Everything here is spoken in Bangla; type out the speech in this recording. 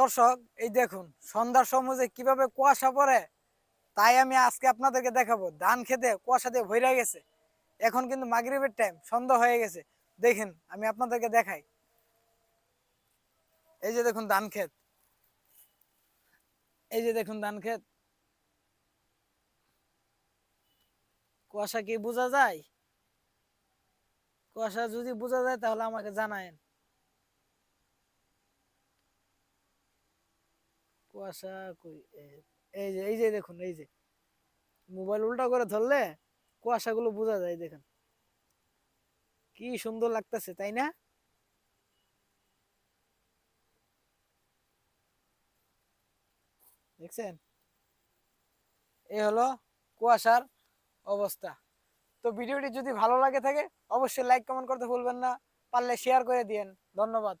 দর্শক, এই দেখুন, সন্ধ্যার সময় যে কীভাবে কুয়াশা পড়ে, তাই আমি আজকে আপনাদেরকে দেখাবো। ধান খেতে কুয়াশা দিয়ে ভরে গেছে। এখন কিন্তু মাগরিবের টাইম সন্ধ্যা হয়ে গেছে। দেখেন, আমি আপনাদেরকে দেখাই। এই যে দেখুন ধান ক্ষেত। এই যে দেখুন ধান ক্ষেত। কুয়াশা কি বোঝা যায়? কুয়াশা যদি বোঝা যায়, তাহলে আমাকে জানায়েন। কুয়াশা কই এই যে এই যে দেখুন, এই যে। মোবাইল উল্টা করে ধরলে কুয়াশাগুলো বোঝা যায়, দেখেন। কি সুন্দর লাগতেছে, তাই না? দেখছেন? এই হলো কুয়াশার অবস্থা। তো ভিডিওটি যদি ভালো লাগে থাকে, অবশ্যই লাইক কমেন্ট করতে ভুলবেন না। পারলে শেয়ার করে দিয়েন। ধন্যবাদ।